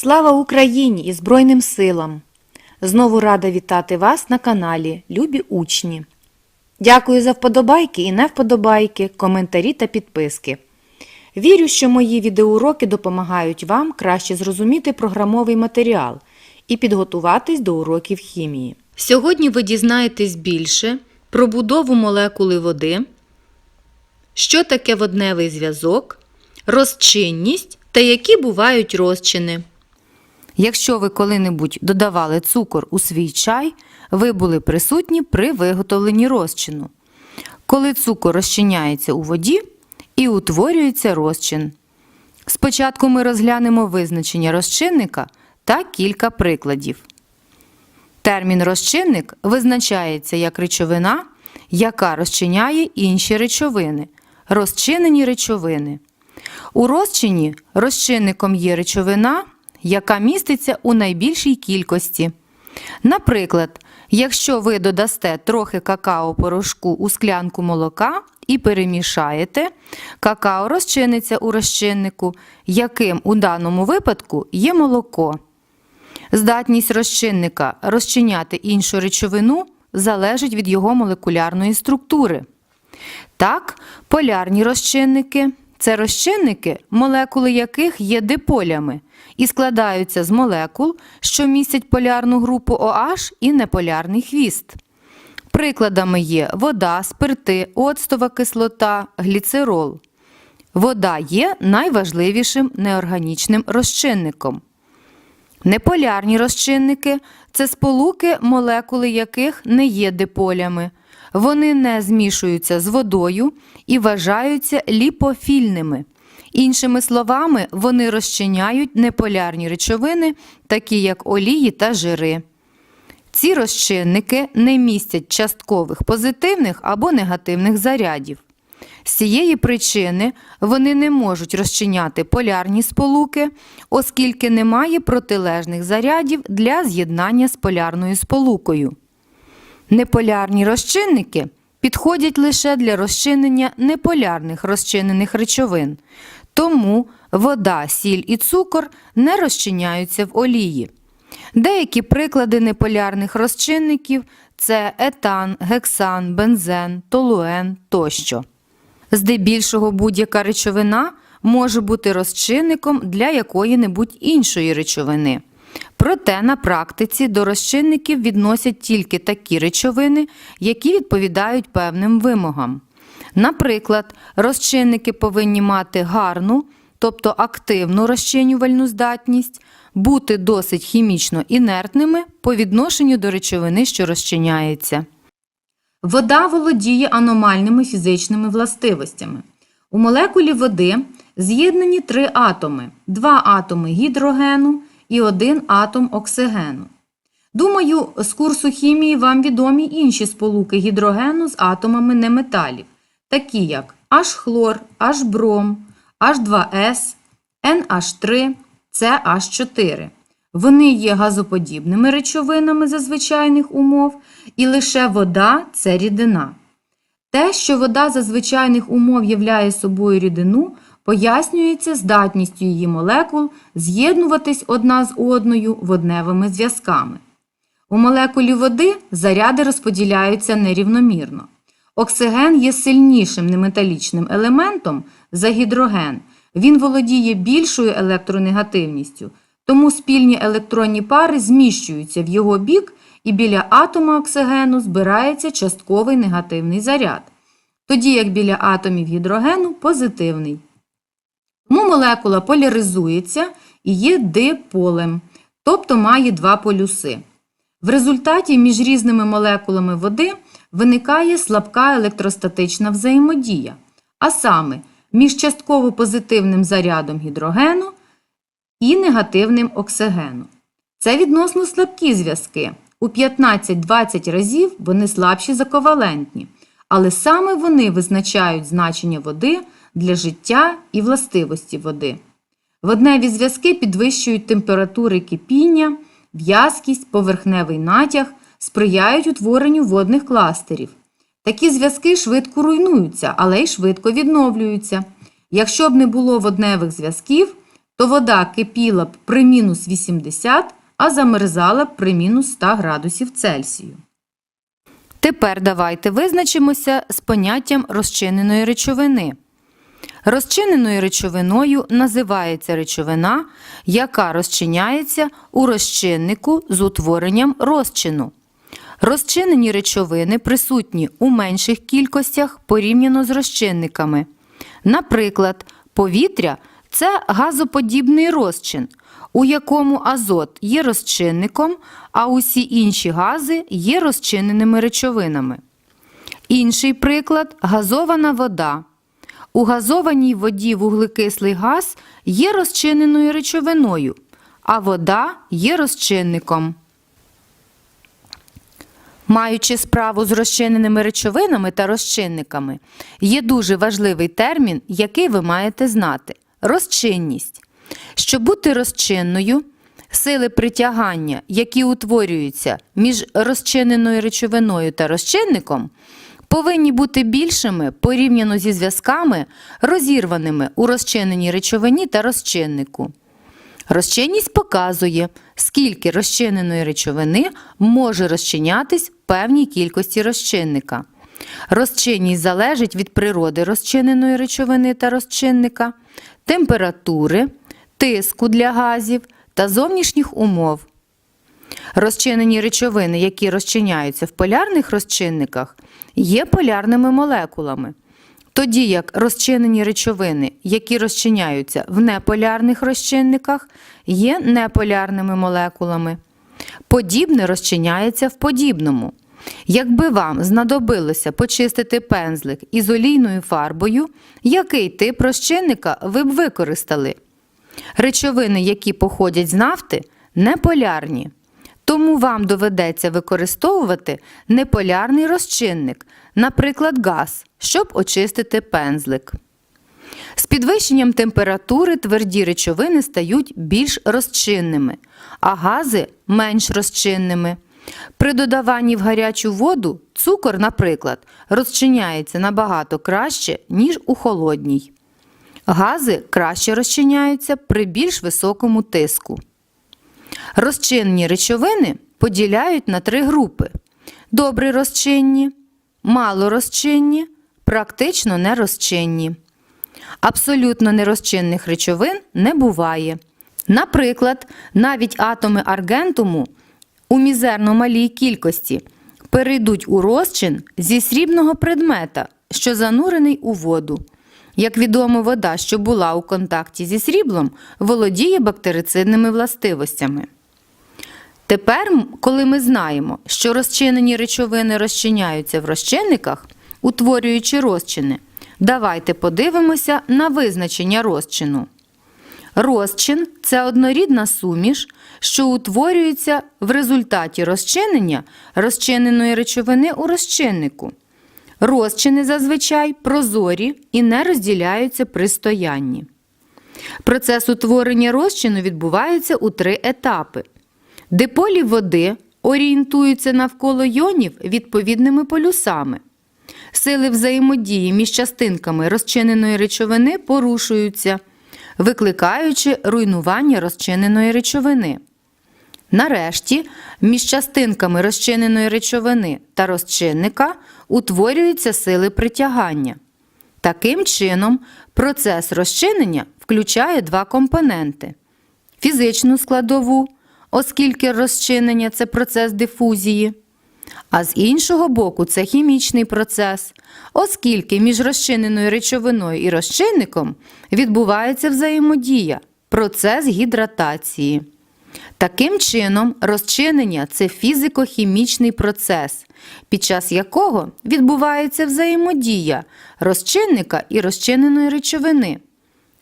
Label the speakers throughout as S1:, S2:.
S1: Слава Україні і Збройним силам! Знову рада вітати вас на каналі Любі учні. Дякую за вподобайки і невподобайки, коментарі та підписки. Вірю, що мої відеоуроки допомагають вам краще зрозуміти програмовий матеріал і підготуватись до уроків хімії. Сьогодні ви дізнаєтесь більше про будову молекули води, що таке водневий зв'язок, розчинність та які бувають розчини. Якщо ви коли-небудь додавали цукор у свій чай, ви були присутні при виготовленні розчину. Коли цукор розчиняється у воді і утворюється розчин. Спочатку ми розглянемо визначення розчинника та кілька прикладів. Термін розчинник визначається як речовина, яка розчиняє інші речовини, розчинені речовини. У розчині розчинником є речовина, яка міститься у найбільшій кількості. Наприклад, якщо ви додасте трохи какао-порошку у склянку молока і перемішаєте, какао розчиниться у розчиннику, яким у даному випадку є молоко. Здатність розчинника розчиняти іншу речовину залежить від його молекулярної структури. Так, полярні розчинники це розчинники, молекули яких є диполями і складаються з молекул, що містять полярну групу OH і неполярний хвіст. Прикладами є вода, спирти, оцтова кислота, гліцерол. Вода є найважливішим неорганічним розчинником. Неполярні розчинники це сполуки, молекули яких не є диполями. Вони не змішуються з водою і вважаються ліпофільними. Іншими словами, вони розчиняють неполярні речовини, такі як олії та жири. Ці розчинники не містять часткових позитивних або негативних зарядів. З цієї причини вони не можуть розчиняти полярні сполуки, оскільки немає протилежних зарядів для з'єднання з полярною сполукою. Неполярні розчинники підходять лише для розчинення неполярних розчинених речовин, тому вода, сіль і цукор не розчиняються в олії. Деякі приклади неполярних розчинників це етан, гексан, бензен, толуен тощо. Здебільшого будь-яка речовина може бути розчинником для якої-небудь іншої речовини. Проте на практиці до розчинників відносять тільки такі речовини, які відповідають певним вимогам. Наприклад, розчинники повинні мати гарну, тобто активну розчинювальну здатність, бути досить хімічно інертними по відношенню до речовини, що розчиняється. Вода володіє аномальними фізичними властивостями. У молекулі води з'єднані три атоми: два атоми гідрогену і один атом оксигену. Думаю, з курсу хімії вам відомі інші сполуки гідрогену з атомами неметалів, такі як H-хлор, H-бром, H2S, NH3, CH4. Вони є газоподібними речовинами за звичайних умов, і лише вода це рідина. Те, що вода за звичайних умов являє собою рідину, пояснюється здатністю її молекул з'єднуватись одна з одною водневими зв'язками. У молекулі води заряди розподіляються нерівномірно. Оксиген є сильнішим неметалічним елементом за гідроген. Він володіє більшою електронегативністю, тому спільні електронні пари зміщуються в його бік і біля атома оксигену збирається частковий негативний заряд, тоді як біля атомів гідрогену позитивний. Тому молекула поляризується і є диполем, тобто має два полюси. В результаті між різними молекулами води виникає слабка електростатична взаємодія, а саме між частково позитивним зарядом гідрогену і негативним оксигену. Це відносно слабкі зв'язки. У 15-20 разів вони слабші за ковалентні, але саме вони визначають значення води для життя і властивості води. Водневі зв'язки підвищують температури кипіння, в'язкість, поверхневий натяг, сприяють утворенню водних кластерів. Такі зв'язки швидко руйнуються, але й швидко відновлюються. Якщо б не було водневих зв'язків, то вода кипіла б при мінус 80, а замерзала б при мінус 100 градусів Цельсію. Тепер давайте визначимося з поняттям розчиненої речовини. Розчиненою речовиною називається речовина, яка розчиняється у розчиннику з утворенням розчину. Розчинені речовини присутні у менших кількостях порівняно з розчинниками. Наприклад, повітря це газоподібний розчин, у якому азот є розчинником, а усі інші гази є розчиненими речовинами. Інший приклад газована вода. У газованій воді вуглекислий газ є розчиненою речовиною, а вода є розчинником. Маючи справу з розчиненими речовинами та розчинниками, є дуже важливий термін, який ви маєте знати розчинність. Щоб бути розчинною, сили притягання, які утворюються між розчиненою речовиною та розчинником, повинні бути більшими порівняно зі зв'язками, розірваними у розчиненій речовині та розчиннику. Розчинність показує, скільки розчиненої речовини може розчинятись в певній кількості розчинника. Розчинність залежить від природи розчиненої речовини та розчинника, температури, тиску для газів та зовнішніх умов. Розчинені речовини, які розчиняються в полярних розчинниках, є полярними молекулами. Тоді як розчинені речовини, які розчиняються в неполярних розчинниках, є неполярними молекулами. Подібне розчиняється в подібному. Якби вам знадобилося почистити пензлик із олійною фарбою, який тип розчинника ви б використали? Речовини, які походять з нафти, неполярні. Тому вам доведеться використовувати неполярний розчинник, наприклад, газ, щоб очистити пензлик. З підвищенням температури тверді речовини стають більш розчинними, а гази менш розчинними. При додаванні в гарячу воду цукор, наприклад, розчиняється набагато краще, ніж у холодній. Гази краще розчиняються при більш високому тиску. Розчинні речовини поділяють на три групи: добре розчинні, малорозчинні, практично нерозчинні. Абсолютно нерозчинних речовин не буває. Наприклад, навіть атоми аргентуму у мізерно малій кількості перейдуть у розчин зі срібного предмета, що занурений у воду. Як відомо, вода, що була у контакті зі сріблом, володіє бактерицидними властивостями. Тепер, коли ми знаємо, що розчинені речовини розчиняються в розчинниках, утворюючи розчини, давайте подивимося на визначення розчину. Розчин це однорідна суміш, що утворюється в результаті розчинення розчиненої речовини у розчиннику. Розчини зазвичай прозорі і не розділяються при стоянні. Процес утворення розчину відбувається у три етапи. Диполі води орієнтуються навколо йонів відповідними полюсами. Сили взаємодії між частинками розчиненої речовини порушуються, викликаючи руйнування розчиненої речовини. Нарешті, між частинками розчиненої речовини та розчинника утворюються сили притягання. Таким чином, процес розчинення включає два компоненти: фізичну складову, оскільки розчинення це процес дифузії. А з іншого боку, це хімічний процес, оскільки між розчиненою речовиною і розчинником відбувається взаємодія, процес гідратації. Таким чином, розчинення це фізико-хімічний процес, під час якого відбувається взаємодія розчинника і розчиненої речовини.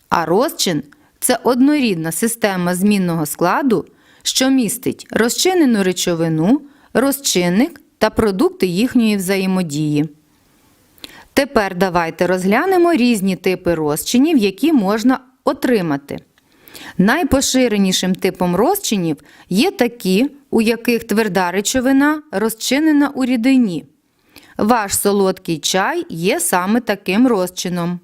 S1: А розчин це однорідна система змінного складу, що містить розчинену речовину, розчинник та продукти їхньої взаємодії. Тепер давайте розглянемо різні типи розчинів, які можна отримати. Найпоширенішим типом розчинів є такі, у яких тверда речовина розчинена у рідині. Ваш солодкий чай є саме таким розчином.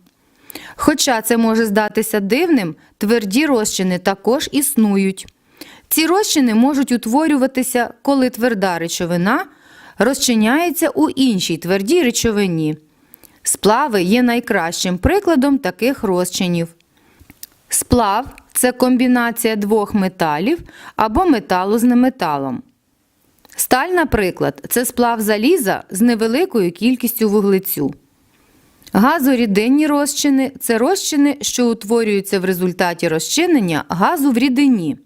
S1: Хоча це може здатися дивним, тверді розчини також існують. Ці розчини можуть утворюватися, коли тверда речовина розчиняється у іншій твердій речовині. Сплави є найкращим прикладом таких розчинів. Сплав це комбінація двох металів або металу з неметалом. Сталь, наприклад, це сплав заліза з невеликою кількістю вуглецю. Газорідинні розчини це розчини, що утворюються в результаті розчинення газу в рідині.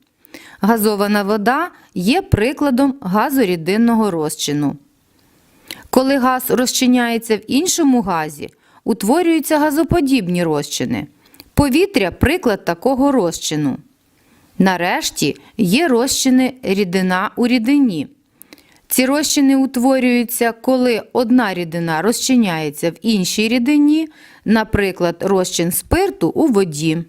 S1: Газована вода є прикладом газорідинного розчину. Коли газ розчиняється в іншому газі, утворюються газоподібні розчини. Повітря приклад такого розчину. Нарешті є розчини рідина у рідині. Ці розчини утворюються, коли одна рідина розчиняється в іншій рідині, наприклад, розчин спирту у воді.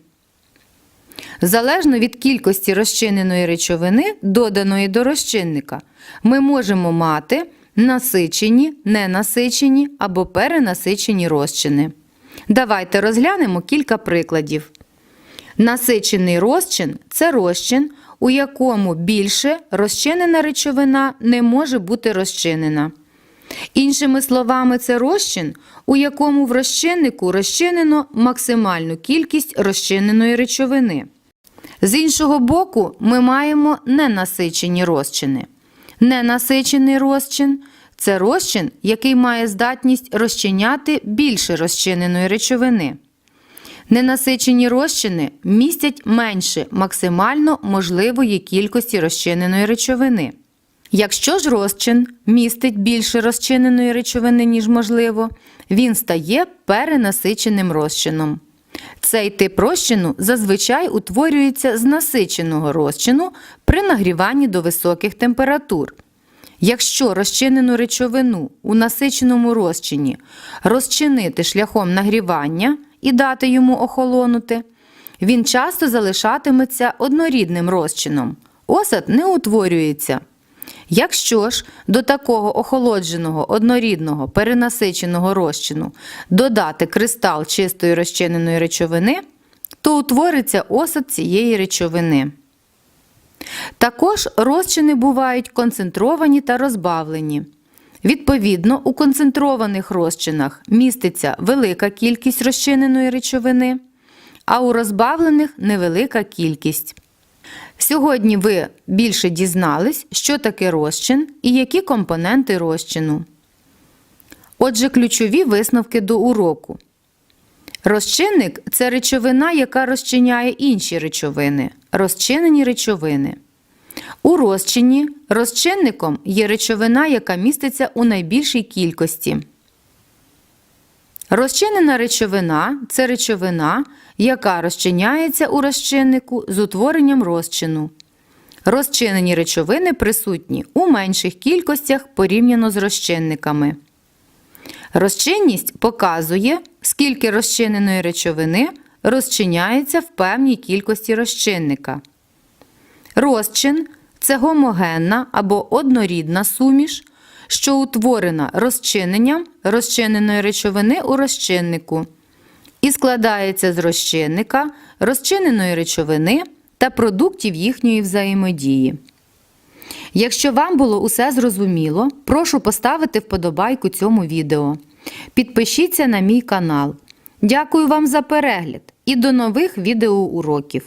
S1: Залежно від кількості розчиненої речовини, доданої до розчинника, ми можемо мати насичені, ненасичені або перенасичені розчини. Давайте розглянемо кілька прикладів. Насичений розчин це розчин, у якому більше розчинена речовина не може бути розчинена. Іншими словами, це розчин, у якому в розчиннику розчинено максимальну кількість розчиненої речовини. З іншого боку, ми маємо ненасичені розчини. Ненасичений розчин це розчин, який має здатність розчиняти більше розчиненої речовини. Ненасичені розчини містять менше максимально можливої кількості розчиненої речовини. Якщо ж розчин містить більше розчиненої речовини, ніж можливо, він стає перенасиченим розчином. Цей тип розчину зазвичай утворюється з насиченого розчину при нагріванні до високих температур. Якщо розчинену речовину у насиченому розчині розчинити шляхом нагрівання і дати йому охолонути, він часто залишатиметься однорідним розчином. Осад не утворюється. Якщо ж до такого охолодженого однорідного перенасиченого розчину додати кристал чистої розчиненої речовини, то утвориться осад цієї речовини. Також розчини бувають концентровані та розбавлені. Відповідно, у концентрованих розчинах міститься велика кількість розчиненої речовини, а у розбавлених невелика кількість. Сьогодні ви більше дізнались, що таке розчин і які компоненти розчину. Отже, ключові висновки до уроку. Розчинник це речовина, яка розчиняє інші речовини, розчинені речовини. У розчині розчинником є речовина, яка міститься у найбільшій кількості. Розчинена речовина це речовина, яка розчиняється у розчиннику з утворенням розчину. Розчинені речовини присутні у менших кількостях порівняно з розчинниками. Розчинність показує, скільки розчиненої речовини розчиняється в певній кількості розчинника. Розчин це гомогенна або однорідна суміш, що утворена розчиненням розчиненої речовини у розчиннику і складається з розчинника, розчиненої речовини та продуктів їхньої взаємодії. Якщо вам було усе зрозуміло, прошу поставити вподобайку цьому відео. Підпишіться на мій канал. Дякую вам за перегляд і до нових відеоуроків!